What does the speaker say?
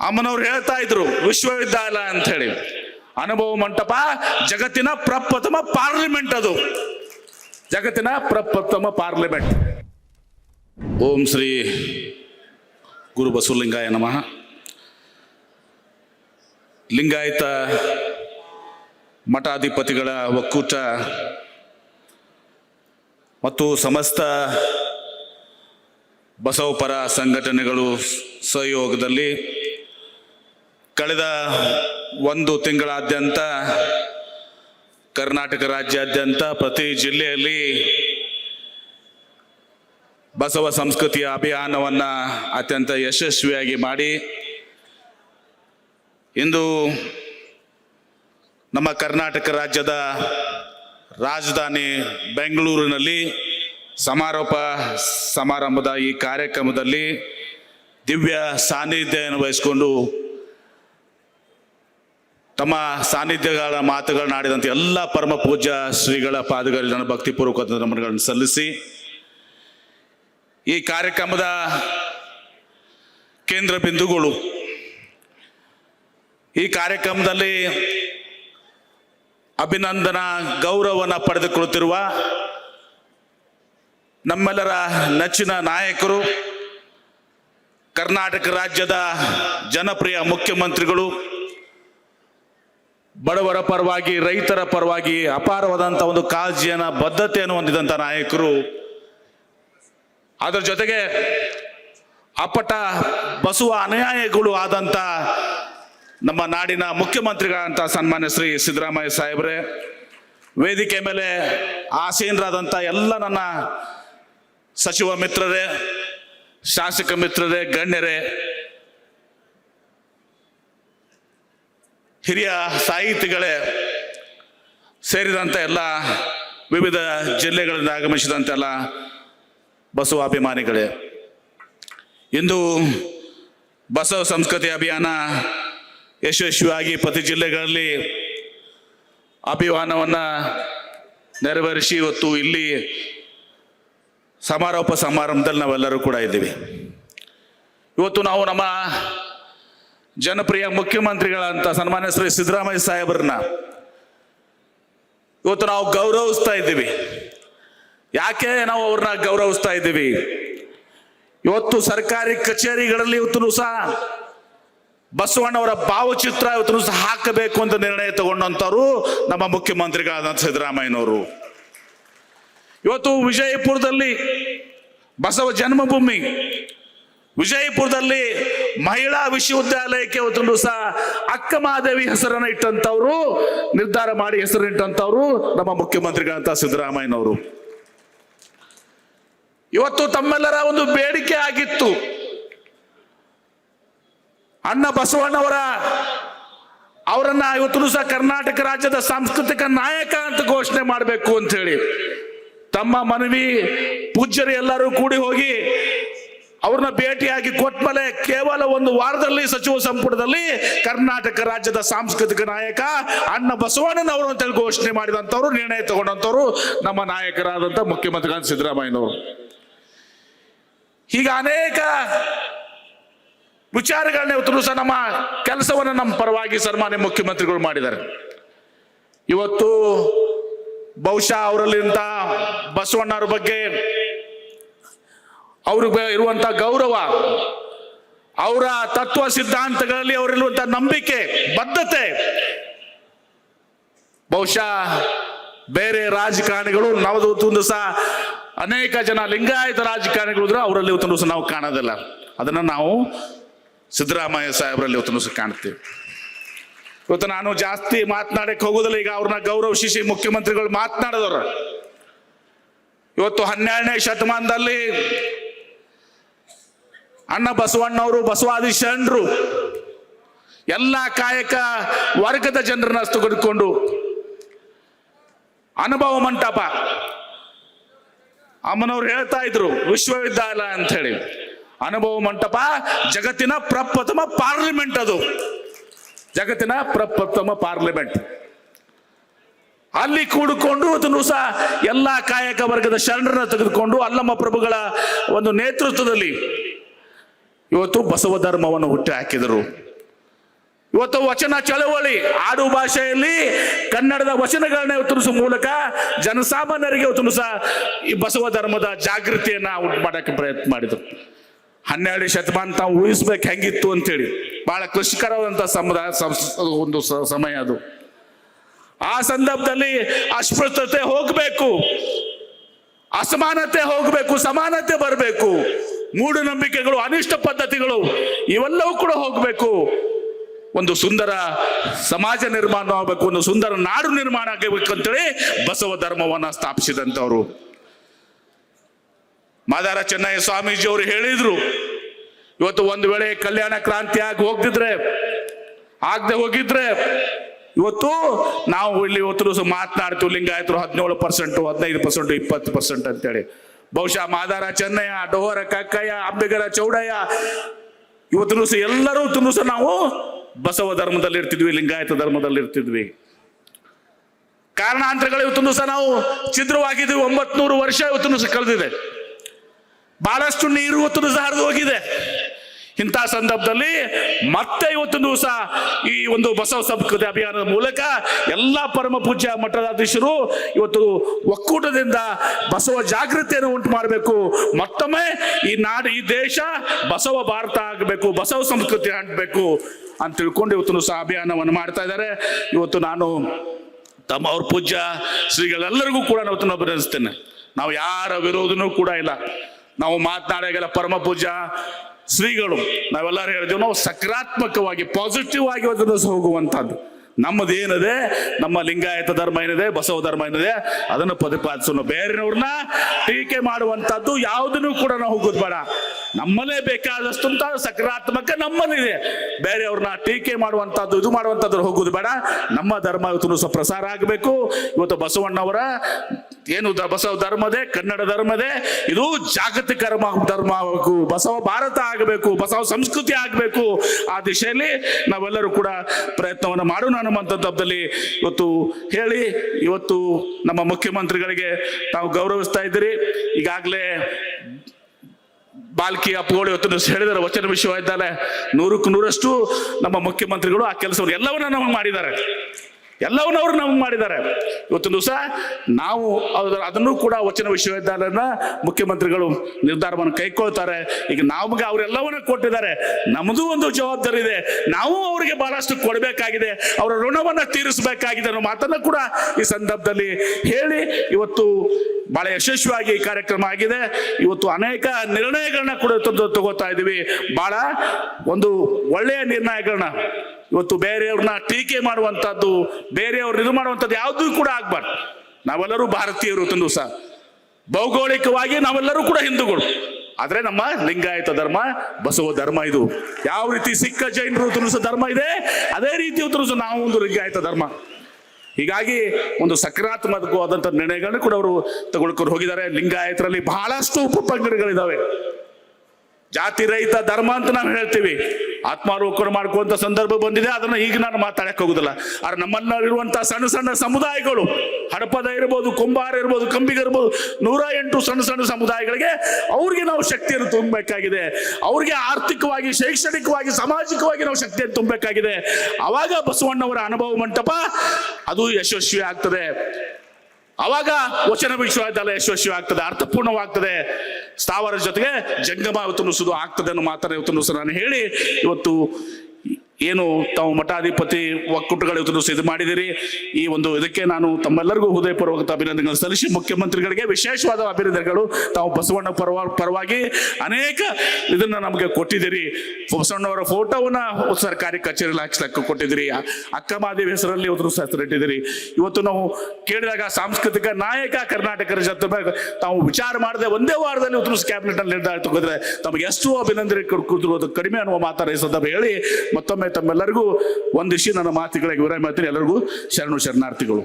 ಅಮ್ಮನವ್ರು ಹೇಳ್ತಾ ಇದ್ರು, ವಿಶ್ವವಿದ್ಯಾಲಯ ಅಂತ ಹೇಳಿ ಅನುಭವ ಮಂಟಪ, ಜಗತ್ತಿನ ಪ್ರಪ್ರಥಮ ಪಾರ್ಲಿಮೆಂಟ್ ಅದು. ಜಗತ್ತಿನ ಪ್ರಪ್ರಥಮ ಪಾರ್ಲಿಮೆಂಟ್. ಓಂ ಶ್ರೀ ಗುರು ಬಸವಲಿಂಗಾಯ ನಮಃ. ಲಿಂಗಾಯತ ಮಠಾಧಿಪತಿಗಳ ಒಕ್ಕೂಟ ಮತ್ತು ಸಮಸ್ತ ಬಸವಪರ ಸಂಘಟನೆಗಳು ಸಹಯೋಗದಲ್ಲಿ ಕಳೆದ ಒಂದು ತಿಂಗಳಾದ್ಯಂತ ಕರ್ನಾಟಕ ರಾಜ್ಯಾದ್ಯಂತ ಪ್ರತಿ ಜಿಲ್ಲೆಯಲ್ಲಿ ಬಸವ ಸಂಸ್ಕೃತಿಯ ಅಭಿಯಾನವನ್ನು ಅತ್ಯಂತ ಯಶಸ್ವಿಯಾಗಿ ಮಾಡಿ ಇಂದು ನಮ್ಮ ಕರ್ನಾಟಕ ರಾಜ್ಯದ ರಾಜಧಾನಿ ಬೆಂಗಳೂರಿನಲ್ಲಿ ಸಮಾರೋಪ ಸಮಾರಂಭದ ಈ ಕಾರ್ಯಕ್ರಮದಲ್ಲಿ ದಿವ್ಯ ಸಾನ್ನಿಧ್ಯವನ್ನು ವಹಿಸಿಕೊಂಡು ತಮ್ಮ ಸಾನ್ನಿಧ್ಯಗಳ ಮಾತುಗಳನ್ನ ಆಡಿದಂಥ ಎಲ್ಲ ಪರಮ ಪೂಜ್ಯ ಶ್ರೀಗಳ ಪಾದಗಳಲ್ಲಿ ನನ್ನ ಭಕ್ತಿಪೂರ್ವಕ ನಮನಗಳನ್ನು ಸಲ್ಲಿಸಿ, ಈ ಕಾರ್ಯಕ್ರಮದ ಕೇಂದ್ರ ಬಿಂದುಗಳು, ಈ ಕಾರ್ಯಕ್ರಮದಲ್ಲಿ ಅಭಿನಂದನಾ ಗೌರವನ ಪಡೆದುಕೊಳ್ಳುತ್ತಿರುವ ನಮ್ಮೆಲ್ಲರ ನೆಚ್ಚಿನ ನಾಯಕರು, ಕರ್ನಾಟಕ ರಾಜ್ಯದ ಜನಪ್ರಿಯ ಮುಖ್ಯಮಂತ್ರಿಗಳು ಬಡವರ ಪರವಾಗಿ, ರೈತರ ಪರವಾಗಿ ಅಪಾರವಾದಂಥ ಒಂದು ಕಾಳಜಿಯನ್ನ, ಬದ್ಧತೆಯನ್ನು ಹೊಂದಿದಂಥ ನಾಯಕರು. ಅದರ ಜೊತೆಗೆ ಅಪ್ಪಟ ಬಸುವ ಅನುಯಾಯಿಗಳು ಆದಂಥ ನಮ್ಮ ನಾಡಿನ ಮುಖ್ಯಮಂತ್ರಿಗಳಂತ ಸನ್ಮಾನ್ಯ ಶ್ರೀ ಸಿದ್ದರಾಮಯ್ಯ ಸಾಹೇಬ್ರೆ, ವೇದಿಕೆ ಮೇಲೆ ಆಸೀನರಾದಂಥ ಎಲ್ಲ ನನ್ನ ಸಚಿವ ಮಿತ್ರರೇ, ಶಾಸಕ ಮಿತ್ರರೇ, ಗಣ್ಯರೇ ಹಿರಿಯ ಸಾಹಿತಿಗಳೇ ಸೇರಿದಂಥ ಎಲ್ಲ ವಿವಿಧ ಜಿಲ್ಲೆಗಳಿಂದ ಆಗಮಿಸಿದಂಥ ಎಲ್ಲ ಬಸವಾಭಿಮಾನಿಗಳೇ ಇಂದು ಬಸವ ಸಂಸ್ಕೃತಿ ಅಭಿಯಾನ ಯಶಸ್ವಿಯಾಗಿ ಪ್ರತಿ ಜಿಲ್ಲೆಗಳಲ್ಲಿ ಅಭಿಯಾನವನ್ನು ನೆರವೇರಿಸಿ ಇವತ್ತು ಇಲ್ಲಿ ಸಮಾರೋಪ ಸಮಾರಂಭದಲ್ಲಿ ನಾವೆಲ್ಲರೂ ಕೂಡ ಇದ್ದೀವಿ. ಇವತ್ತು ನಾವು ನಮ್ಮ ಜನಪ್ರಿಯ ಮುಖ್ಯಮಂತ್ರಿಗಳಂತ ಸನ್ಮಾನ್ಯ ಶ್ರೀ ಸಿದ್ದರಾಮಯ್ಯ ಸಾಹೇಬ್ರನ್ನ ಇವತ್ತು ನಾವು ಗೌರವಿಸ್ತಾ ಇದ್ದೀವಿ. ಯಾಕೆ ನಾವು ಅವ್ರನ್ನ ಗೌರವಿಸ್ತಾ ಇದ್ದೀವಿ? ಇವತ್ತು ಸರ್ಕಾರಿ ಕಚೇರಿಗಳಲ್ಲಿ ಇವತ್ತು ಸಹ ಬಸವಣ್ಣವರ ಭಾವಚಿತ್ರ ಇವತ್ತು ಸಹ ಹಾಕಬೇಕು ಅಂತ ನಿರ್ಣಯ ತಗೊಂಡಂತವರು ನಮ್ಮ ಮುಖ್ಯಮಂತ್ರಿಗಳಾದಂಥ ಸಿದ್ದರಾಮಯ್ಯನವರು. ಇವತ್ತು ವಿಜಯಪುರದಲ್ಲಿ ಬಸವ ಜನ್ಮಭೂಮಿ ವಿಜಯಪುರದಲ್ಲಿ ಮಹಿಳಾ ವಿಶ್ವವಿದ್ಯಾಲಯಕ್ಕೆ ಒಂದು ಸಹ ಅಕ್ಕ ಮಹಾದೇವಿ ಹೆಸರನ್ನ ಇಟ್ಟಂತವ್ರು, ನಿರ್ಧಾರ ಮಾಡಿ ಹೆಸರಿಟ್ಟಂತವ್ರು ನಮ್ಮ ಮುಖ್ಯಮಂತ್ರಿಗಳಂತ ಸಿದ್ದರಾಮಯ್ಯನವರು. ಇವತ್ತು ತಮ್ಮೆಲ್ಲರ ಒಂದು ಬೇಡಿಕೆ ಆಗಿತ್ತು. ಅಣ್ಣ ಬಸವಣ್ಣವರ ಅವರನ್ನ ಇವತ್ತು ಸಹ ಕರ್ನಾಟಕ ರಾಜ್ಯದ ಸಾಂಸ್ಕೃತಿಕ ನಾಯಕ ಅಂತ ಘೋಷಣೆ ಮಾಡಬೇಕು ಅಂತ ಹೇಳಿ ತಮ್ಮ ಮನವಿ ಪೂಜ್ಯರು ಎಲ್ಲರೂ ಕೂಡಿ ಹೋಗಿ ಅವ್ರನ್ನ ಭೇಟಿಯಾಗಿ ಕೊಟ್ಮೇಲೆ ಕೇವಲ ಒಂದು ವಾರದಲ್ಲಿ ಸಚಿವ ಸಂಪುಟದಲ್ಲಿ ಕರ್ನಾಟಕ ರಾಜ್ಯದ ಸಾಂಸ್ಕೃತಿಕ ನಾಯಕ ಅಣ್ಣ ಬಸವಣ್ಣನವರು ಅಂತೇಳಿ ಘೋಷಣೆ ಮಾಡಿದಂಥವ್ರು, ನಿರ್ಣಯ ತಗೊಂಡಂಥವ್ರು ನಮ್ಮ ನಾಯಕರಾದಂಥ ಮುಖ್ಯಮಂತ್ರಿಗಳ ಸಿದ್ದರಾಮಯ್ಯನವರು. ಹೀಗೆ ಅನೇಕ ವಿಚಾರಗಳನ್ನ ಇವತ್ತು ಸಹ ನಮ್ಮ ಕೆಲಸವನ್ನು ನಮ್ಮ ಪರವಾಗಿ ಸನ್ಮಾನ್ಯ ಮುಖ್ಯಮಂತ್ರಿಗಳು ಮಾಡಿದ್ದಾರೆ. ಇವತ್ತು ಬಹುಶಃ ಅವರಲ್ಲಿಂತ ಬಸವಣ್ಣವ್ರ ಬಗ್ಗೆ ಅವ್ರಿಗೆ ಇರುವಂತ ಗೌರವ, ಅವರ ತತ್ವ ಸಿದ್ಧಾಂತಗಳಲ್ಲಿ ಅವರಿರುವಂತ ನಂಬಿಕೆ, ಬದ್ಧತೆ. ಬಹುಶಃ ಬೇರೆ ರಾಜಕಾರಣಿಗಳು ನಾವು ಸಹ ಅನೇಕ ಜನ ಲಿಂಗಾಯತ ರಾಜಕಾರಣಿಗಳು ಅವರಲ್ಲಿ ಇವತ್ತು ಸಹ ನಾವು ಕಾಣೋದಿಲ್ಲ. ಅದನ್ನ ನಾವು ಸಿದ್ದರಾಮಯ್ಯ ಸಾಹೇಬರಲ್ಲಿ ಇವತ್ತು ಸಹ ಕಾಣ್ತೀವಿ. ಇವತ್ತು ನಾನು ಜಾಸ್ತಿ ಮಾತನಾಡಕ್ಕೆ ಹೋಗೋದಿಲ್ಲ, ಈಗ ಅವ್ರನ್ನ ಗೌರವಿಸಿ ಮುಖ್ಯಮಂತ್ರಿಗಳು ಮಾತನಾಡಿದವರು. ಇವತ್ತು ಹನ್ನೆರಡನೇ ಶತಮಾನದಲ್ಲಿ ಅಣ್ಣ ಬಸವಣ್ಣವರು ಬಸವಾದಿ ಶರಣರು ಎಲ್ಲ ಕಾಯಕ ವರ್ಗದ ಜನರನ್ನ ತೆಗೆದುಕೊಂಡು ಅನುಭವ ಮಂಟಪ. ಅಮ್ಮನವ್ರು ಹೇಳ್ತಾ ಇದ್ರು, ವಿಶ್ವವಿದ್ಯಾಲಯ ಅಂತ ಹೇಳಿ ಅನುಭವ ಮಂಟಪ ಜಗತ್ತಿನ ಪ್ರಪ್ರಥಮ ಪಾರ್ಲಿಮೆಂಟ್ ಅದು. ಜಗತ್ತಿನ ಪ್ರಪ್ರಥಮ ಪಾರ್ಲಿಮೆಂಟ್. ಅಲ್ಲಿ ಕೂಡಿಕೊಂಡು ಅದನ್ನು ಸಹ ಎಲ್ಲ ಕಾಯಕ ವರ್ಗದ ಶರಣರನ್ನ ತೆಗೆದುಕೊಂಡು ಅಲ್ಲಮ್ಮ ಪ್ರಭುಗಳ ಒಂದು ನೇತೃತ್ವದಲ್ಲಿ ಇವತ್ತು ಬಸವ ಧರ್ಮವನ್ನು ಹುಟ್ಟಿ ಹಾಕಿದರು. ಇವತ್ತು ವಚನ ಚಳವಳಿ ಆಡು ಭಾಷೆಯಲ್ಲಿ ಕನ್ನಡದ ವಚನಗಳನ್ನ ಉತ್ತರಿಸುವ ಮೂಲಕ ಜನಸಾಮಾನ್ಯರಿಗೆ ಇವತ್ತು ಈ ಬಸವ ಧರ್ಮದ ಜಾಗೃತಿಯನ್ನ ಉಂಟು ಮಾಡಕ್ಕೆ ಪ್ರಯತ್ನ ಮಾಡಿದ್ರು. ಹನ್ನೆರಡು ಶತಮಾನ ತಾವು ಊಹಿಸ್ಬೇಕು ಹೆಂಗಿತ್ತು ಅಂತೇಳಿ. ಬಹಳ ಕೃಷಿಕರವಾದಂಥ ಸಮುದಾಯ ಒಂದು ಸಮಯ ಅದು. ಆ ಸಂದರ್ಭದಲ್ಲಿ ಅಸ್ಪೃಶ್ಯತೆ ಹೋಗಬೇಕು. ಅಸಮಾನತೆ ಹೋಗಬೇಕು, ಸಮಾನತೆ ಬರಬೇಕು. ಮೂಢನಂಬಿಕೆಗಳು, ಅನಿಷ್ಟ ಪದ್ಧತಿಗಳು, ಇವೆಲ್ಲವೂ ಕೂಡ ಹೋಗಬೇಕು. ಒಂದು ಸುಂದರ ಸಮಾಜ ನಿರ್ಮಾಣ ಆಗಬೇಕು, ಒಂದು ಸುಂದರ ನಾಡು ನಿರ್ಮಾಣ ಆಗಬೇಕು ಅಂತೇಳಿ ಬಸವ ಧರ್ಮವನ್ನ ಸ್ಥಾಪಿಸಿದಂಥವ್ರು. ಮಾದಾರ ಚೆನ್ನಯ್ಯ ಸ್ವಾಮೀಜಿ ಅವರು ಹೇಳಿದ್ರು, ಇವತ್ತು ಒಂದು ವೇಳೆ ಕಲ್ಯಾಣ ಕ್ರಾಂತಿ ಆಗಿ ಹೋಗ್ತಿದ್ರೆ ಆಗದೆ ಹೋಗಿದ್ರೆ, ಇವತ್ತು ನಾವು ಇಲ್ಲಿ ಇವತ್ತು ಮಾತನಾಡ್ತೀವಿ, ಲಿಂಗಾಯತರು ಹದಿನೇಳು ಪರ್ಸೆಂಟ್, ಹದಿನೈದು ಪರ್ಸೆಂಟ್, ಇಪ್ಪತ್ತು ಪರ್ಸೆಂಟ್ ಅಂತೇಳಿ. ಬಹುಶಃ ಮಾದಾರ ಚೆನ್ನಯ್ಯ, ಡೋಹರ ಕಕ್ಕಯ್ಯ, ಅಂಬಿಗರ ಚೌಡಯ್ಯ ಇವತ್ತು ದಿವಸ ಎಲ್ಲರೂ ಸಹ ನಾವು ಬಸವ ಧರ್ಮದಲ್ಲಿ ಇರ್ತಿದ್ವಿ, ಲಿಂಗಾಯತ ಧರ್ಮದಲ್ಲಿ ಇರ್ತಿದ್ವಿ. ಕಾರಣಾಂತರಗಳು ಇವತ್ತು ದಿವಸ ನಾವು. ಛಿದ್ರವಾಗಿದ್ವಿ, ಒಂಬತ್ನೂರು ವರ್ಷ ಇವತ್ತು ದಿವಸ ಕಳೆದಿದೆ. ಬಹಳಷ್ಟು ನೀರು ಇವತ್ತು ದಿವಸ ಹರಿದು ಹೋಗಿದೆ. ಇಂಥ ಸಂದರ್ಭದಲ್ಲಿ ಮತ್ತೆ ಇವತ್ತು ದಿವಸ ಈ ಒಂದು ಬಸವ ಸಂಸ್ಕೃತಿ ಅಭಿಯಾನದ ಮೂಲಕ ಎಲ್ಲ ಪರಮ ಪೂಜ್ಯ ಮಠಾಧೀಶರು ಇವತ್ತು ಒಕ್ಕೂಟದಿಂದ ಬಸವ ಜಾಗೃತಿಯನ್ನು ಉಂಟು ಮಾಡಬೇಕು. ಮತ್ತೊಮ್ಮೆ ಈ ನಾಡು, ಈ ದೇಶ ಬಸವ ಭಾರತ ಆಗಬೇಕು, ಬಸವ ಸಂಸ್ಕೃತಿ ಆಗಬೇಕು ಅಂತ ತಿಳ್ಕೊಂಡು ಇವತ್ತು ಸಹ ಅಭಿಯಾನವನ್ನು ಮಾಡ್ತಾ ಇದ್ದಾರೆ. ಇವತ್ತು ನಾನು ತಮ್ಮ ಅವ್ರ ಪೂಜ್ಯ ಶ್ರೀಗಳೆಲ್ಲರಿಗೂ ಕೂಡ ಇವತ್ತು ಅಭಿನಂದಿಸ್ತೇನೆ. ನಾವು ಯಾರ ವಿರೋಧನೂ ಕೂಡ ಇಲ್ಲ. ನಾವು ಮಾತನಾಡೋಗೆಲ್ಲ ಪರಮ ಪೂಜ್ಯ ಶ್ರೀಗಳು ನಾವೆಲ್ಲರೂ ಹೇಳಿದೆವು ನಾವು ಸಕಾರಾತ್ಮಕವಾಗಿ ಪಾಸಿಟಿವ್ ಆಗಿ ಅದನ್ನು ಹೋಗುವಂಥದ್ದು. ನಮ್ಮದೇನಿದೆ? ನಮ್ಮ ಲಿಂಗಾಯತ ಧರ್ಮ ಏನಿದೆ? ಬಸವ ಧರ್ಮ ಏನಿದೆ? ಅದನ್ನು ಪ್ರತಿಪಾದಿಸೋಣ. ಬೇರೆಯವ್ರನ್ನ ಟೀಕೆ ಮಾಡುವಂಥದ್ದು ಯಾವುದನ್ನು ಕೂಡ ನಾವು ಹೋಗೋದು ಬೇಡ. ನಮ್ಮಲ್ಲೇ ಬೇಕಾದಷ್ಟು ಅಂತ ಸಕಾರಾತ್ಮಕ ನಮ್ಮಲ್ಲಿದೆ. ಬೇರೆಯವ್ರನ್ನ ಟೀಕೆ ಮಾಡುವಂಥದ್ದು, ಇದು ಮಾಡುವಂಥದ್ದು ಹೋಗೋದು ಬೇಡ. ನಮ್ಮ ಧರ್ಮ ಇವತ್ತು ಪ್ರಸಾರ ಆಗಬೇಕು. ಇವತ್ತು ಬಸವಣ್ಣವರ ಏನು ಬಸವ ಧರ್ಮದೇ, ಕನ್ನಡ ಧರ್ಮದೇ, ಇದು ಜಾಗತಿಕ ಧರ್ಮ ಆಗಬೇಕು. ಬಸವ ಭಾರತ ಆಗಬೇಕು, ಬಸವ ಸಂಸ್ಕೃತಿ ಆಗಬೇಕು. ಆ ದಿಶೆಯಲ್ಲಿ ನಾವೆಲ್ಲರೂ ಕೂಡ ಪ್ರಯತ್ನವನ್ನು ಮಾಡೋಣ ಅನ್ನುವಂಥ ಹಬ್ಬದಲ್ಲಿ ಇವತ್ತು ಹೇಳಿ, ಇವತ್ತು ನಮ್ಮ ಮುಖ್ಯಮಂತ್ರಿಗಳಿಗೆ ತಾವು ಗೌರವಿಸ್ತಾ ಇದ್ದೀರಿ. ಈಗಾಗಲೇ ಬಾಲ್ಕಿ ಅಪ್ಪುಗಳು ಇವತ್ತು ಹೇಳಿದಾರೆ ವಚನ ವಿಶ್ವವಿದ್ಯಾಲಯ ನೂರಕ್ಕೂ ನೂರಷ್ಟು ನಮ್ಮ ಮುಖ್ಯಮಂತ್ರಿಗಳು ಆ ಕೆಲಸವನ್ನು ಎಲ್ಲವನ್ನ ನಮಗೆ ಮಾಡಿದ್ದಾರೆ. ಎಲ್ಲವನ್ನ ಅವರು ನಮಗೆ ಮಾಡಿದ್ದಾರೆ. ಇವತ್ತು ದಿವಸ ನಾವು ಅದನ್ನು ಕೂಡ ವಚನ ವಿಶ್ವವಿದ್ಯಾಲಯನ ಮುಖ್ಯಮಂತ್ರಿಗಳು ನಿರ್ಧಾರವನ್ನು ಕೈಕೊಳ್ತಾರೆ ಈಗ ನಮಗೆ ಅವರೆಲ್ಲವನ್ನ ಕೊಟ್ಟಿದ್ದಾರೆ. ನಮ್ಮದು ಒಂದು ಜವಾಬ್ದಾರಿ ಇದೆ. ನಾವು ಅವರಿಗೆ ಬಹಳಷ್ಟು ಕೊಡಬೇಕಾಗಿದೆ. ಅವರ ಋಣವನ್ನ ತೀರಿಸಬೇಕಾಗಿದೆ ಅನ್ನೋ ಮಾತನ್ನ ಕೂಡ ಈ ಸಂದರ್ಭದಲ್ಲಿ ಹೇಳಿ ಇವತ್ತು ಬಹಳ ಯಶಸ್ವಿಯಾಗಿ ಈ ಕಾರ್ಯಕ್ರಮ ಆಗಿದೆ. ಇವತ್ತು ಅನೇಕ ನಿರ್ಣಯಗಳನ್ನ ಕೂಡ ತಗೋತಾ ಇದ್ದೀವಿ. ಬಹಳ ಒಂದು ಒಳ್ಳೆಯ ನಿರ್ಣಯಗಳನ್ನ ಇವತ್ತು ಬೇರೆಯವ್ರನ್ನ ಟೀಕೆ ಮಾಡುವಂಥದ್ದು ಬೇರೆಯವ್ರನ್ನ ಇದು ಮಾಡುವಂಥದ್ದು ಯಾವುದು ಕೂಡ ಆಗ್ಬಾರ್ದು. ನಾವೆಲ್ಲರೂ ಭಾರತೀಯರು ತಂದು ಸಹ ಭೌಗೋಳಿಕವಾಗಿ ನಾವೆಲ್ಲರೂ ಕೂಡ ಹಿಂದೂಗಳು. ಆದರೆ ನಮ್ಮ ಲಿಂಗಾಯತ ಧರ್ಮ, ಬಸವ ಧರ್ಮ ಇದು. ಯಾವ ರೀತಿ ಸಿಕ್ಕ ಜೈನರು ತುರುಸ ಧರ್ಮ ಇದೆ, ಅದೇ ರೀತಿ ತುರುಸ ನಾವು ಒಂದು ಲಿಂಗಾಯತ ಧರ್ಮ. ಹೀಗಾಗಿ ಒಂದು ಸಕಾರಾತ್ಮಕವಾದಂಥ ನಿರ್ಣಯಗಳನ್ನು ಕೂಡ ಅವರು ತಗೊಳ್ಕೊಂಡು ಹೋಗಿದ್ದಾರೆ. ಲಿಂಗಾಯತರಲ್ಲಿ ಬಹಳಷ್ಟು ಉಪಪಂಗಡಗಳಿದ್ದಾವೆ ಜಾತಿ ರಹಿತ ಧರ್ಮ ಅಂತ ನಾವು ಹೇಳ್ತೀವಿ. ಆತ್ಮಾರೋಪಣ ಮಾಡ್ಕೊಳ್ಳುವಂತ ಸಂದರ್ಭ ಬಂದಿದೆ, ಅದನ್ನ ಈಗ ನಾನು ಮಾತಾಡಕ್ ಹೋಗುದಿಲ್ಲ ಆದ್ರೆ ನಮ್ಮಲ್ಲಿರುವಂತಹ ಸಣ್ಣ ಸಣ್ಣ ಸಮುದಾಯಗಳು, ಹಡಪದ ಇರ್ಬೋದು, ಕುಂಬಾರ ಇರ್ಬೋದು, ಕಂಬಿಗ ಇರ್ಬೋದು, ನೂರ ಎಂಟು ಸಣ್ಣ ಸಣ್ಣ ಸಮುದಾಯಗಳಿಗೆ ಅವ್ರಿಗೆ ನಾವು ಶಕ್ತಿಯನ್ನು ತುಂಬಬೇಕಾಗಿದೆ. ಅವ್ರಿಗೆ ಆರ್ಥಿಕವಾಗಿ, ಶೈಕ್ಷಣಿಕವಾಗಿ, ಸಾಮಾಜಿಕವಾಗಿ ನಾವು ಶಕ್ತಿಯನ್ನು ತುಂಬಬೇಕಾಗಿದೆ. ಅವಾಗ ಬಸವಣ್ಣವರ ಅನುಭವ ಮಂಟಪ, ಅದು ಯಶಸ್ವಿ ಆಗ್ತದೆ. ಅವಾಗ ವಚನ ವಿಶ್ವವಿದ್ಯಾಲಯ ಯಶಸ್ವಿ ಆಗ್ತದೆ ಅರ್ಥಪೂರ್ಣವಾಗ್ತದೆ. ಸ್ಥಾವರ ಜೊತೆಗೆ ಜಂಗಮ ಇವತ್ತು ನುಸುದು ಆಗ್ತದೆ ಅನ್ನೋ ಮಾತನ್ನ ಇವತ್ತು ನಾನು ಹೇಳಿ. ಇವತ್ತು ಏನು ತಾವು ಮಠಾಧಿಪತಿ ಒಕ್ಕೂಟಗಳು ಇವತ್ತು ಇದು ಮಾಡಿದಿರಿ ಈ ಒಂದು ಇದಕ್ಕೆ ನಾನು ತಮ್ಮೆಲ್ಲರಿಗೂ ಹೃದಯಪೂರ್ವಕ ಅಭಿನಂದನೆಗಳನ್ನು ಸಲ್ಲಿಸಿ. ಮುಖ್ಯಮಂತ್ರಿಗಳಿಗೆ ವಿಶೇಷವಾದ ಅಭಿನಂದನೆಗಳು. ತಾವು ಬಸವಣ್ಣ ಪರವ, ಪರವಾಗಿ ಅನೇಕ ಇದನ್ನ ನಮಗೆ ಕೊಟ್ಟಿದ್ದೀರಿ. ಬಸವಣ್ಣವರ ಫೋಟೋವನ್ನ ಸರ್ಕಾರಿ ಕಚೇರಿಯಲ್ಲಿ ಹಾಕಿಸ್ಲಕ್ಕೆ ಕೊಟ್ಟಿದ್ದೀರಿ. ಅಕ್ಕ ಮಾದೇವಿ ಹೆಸರಲ್ಲಿ ಇವತ್ತು ಹೆಸರಿಟ್ಟಿದ್ದೀರಿ ಇವತ್ತು ನಾವು ಕೇಳಿದಾಗ ಸಾಂಸ್ಕೃತಿಕ ನಾಯಕ ಕರ್ನಾಟಕ ಜೊತೆ ತಾವು ವಿಚಾರ ಮಾಡದೆ ಒಂದೇ ವಾರದಲ್ಲಿ ಇವತ್ತು ಕ್ಯಾಬಿನೆಟ್ ಅಲ್ಲಿ ನಿರ್ಧಾರ ತಗೊಂಡ್ರೆ ತಮಗೆ ಎಷ್ಟು ಅಭಿನಂದನೆ ಕಡಿಮೆ ಅನ್ನುವ ಮಾತಾಡ ಹೇಳಿ ಮತ್ತೊಮ್ಮೆ ಹೇಳ್ತಾ ತಮ್ಮೆಲ್ಲರಿಗೂ ವಿಷಯ ನನ್ನ ಮಾತುಗಳಿಗೆ ವಿರಾಮ ಎಲ್ಲರಿಗೂ ಶರಣು ಶರಣಾರ್ಥಿಗಳು.